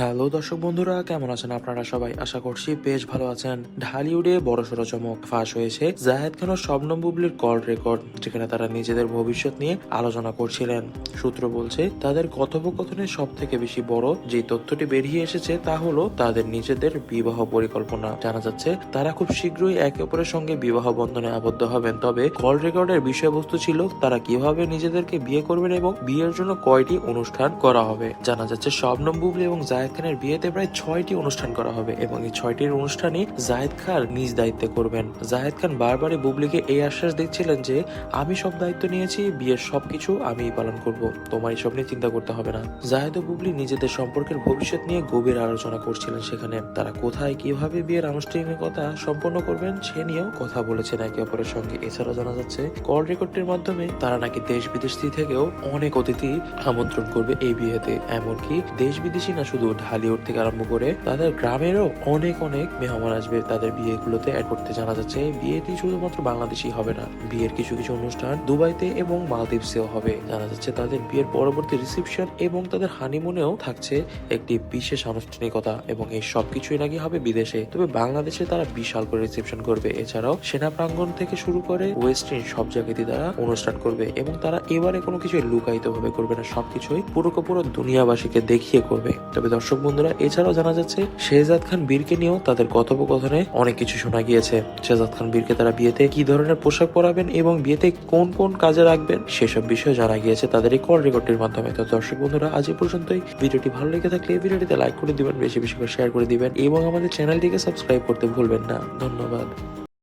Hello দর্শক বন্ধুরা, কেমন আছেন আপনারা সবাই? আশা করছি বেশ ভালো আছেন। ঢালিউডে বড় বড়সড় চমক ফাঁস হয়েছে জাহেদ খান ও বুবলির কল রেকর্ড যেখানে তারা নিজেদের ভবিষ্যৎ নিয়ে আলোচনা করছিলেন। সূত্র বলছে, তাদের কথোপকথনের সব থেকে বেশি বড় যে তথ্যটি বেরিয়ে এসেছে তা হলো তাদের নিজেদের বিবাহ পরিকল্পনা। জানা যাচ্ছে, তারা খুব শীঘ্রই একে অপরের সঙ্গে বিবাহ বন্ধনে আবদ্ধ হবেন। তবে কল রেকর্ডের বিষয়বস্তু ছিল, তারা কীভাবে নিজেদেরকে বিয়ে করবেন এবং বিয়ের জন্য কয়টি অনুষ্ঠান করা হবে। জানা যাচ্ছে, শবনম বুবলি এবং জায়েদ খানের বিয়েতে প্রায় ছয়টি অনুষ্ঠান করা হবে এবং এই ছয়টির অনুষ্ঠানই জায়েদ খান নিজ দায়িত্বে করবেন। জায়েদ খান বারবারই বুবলিকে এই আশ্বাস দিচ্ছিলেন যে, আমি সব দায়িত্ব নিয়েছি, বিয়ের সবকিছু আমিই পালন করব। তোমার এসব নিয়ে চিন্তা করতে হবে না। জায়েদ ও বুবলি নিজেদের সম্পর্কের ভবিষ্যৎ নিয়ে গভীর আলোচনা করছিলেন সেখানে। তারা কোথায়, কীভাবে বিয়ের আনুষ্ঠানিকতা সম্পন্ন করবেন সে নিয়েও কথা বলেছেন একে অপরের সঙ্গে। এছাড়া জানা যাচ্ছে, কল রেকর্ডের মাধ্যমে তারা নাকি দেশ বিদেশ থেকেও অনেক অতিথি আমন্ত্রণ করবে এই বিয়েতে। এমনকি দেশ বিদেশি না শুধু ঢালিউড থেকে আরম্ভ করে তাদের গ্রামেরও অনেক অনেক মেহমান আসবে তাদের বিয়েগুলোতে অ্যাড করতে জানা যাচ্ছে। বিয়েটি শুধুমাত্র বাংলাদেশি হবে না, বিয়ের কিছু কিছু অনুষ্ঠান দুবাইতে এবং মালদ্বীপসেও হবে। জানা যাচ্ছে তাদের বিয়ের পরবর্তী রিসেপশন এবং তাদের হানিমুনেও থাকছে একটি বিশেষ আনুষ্ঠানিকতা এবং এই সবকিছুই নাকি হবে বিদেশে। তবে বাংলাদেশে তারা বিশাল করে রিসেপশন করবে। এছাড়াও সেনা প্রাঙ্গণ থেকে শুরু করে ওয়েস্টার্ন সব জায়গাতেই তারা অনুষ্ঠান করবে এবং তারা এবারে কোনো কিছু লুকায়িত ভাবে করবে না, সবকিছুই পুরো পুরো দুনিয়াবাসীকে দেখিয়ে করবে। তবে দর্শক বন্ধুরা, এছাড়াও জানা যাচ্ছে, শেহজাদ খান বীরকে নিয়েও তাদের কথোপকথনে অনেক কিছু শোনা গিয়েছে। শেহজাদ খান বীরকে তারা বিয়েতে কি ধরনের পোশাক পরাবেন এবং বিয়েতে কোন কোন কাজে রাখবেন, সেসব বিষয়ে জানা গিয়েছে তাদের এই কল রেকর্ডটির মাধ্যমে। তো দর্শক বন্ধুরা, আজ এ পর্যন্তই। ভিডিওটি ভালো লেগে থাকলে এই ভিডিওটিতে লাইক করে দিবেন, বেশি বেশি করে শেয়ার করে দিবেন এবং আমাদের চ্যানেলটিকে সাবস্ক্রাইব করতে ভুলবেন না। ধন্যবাদ।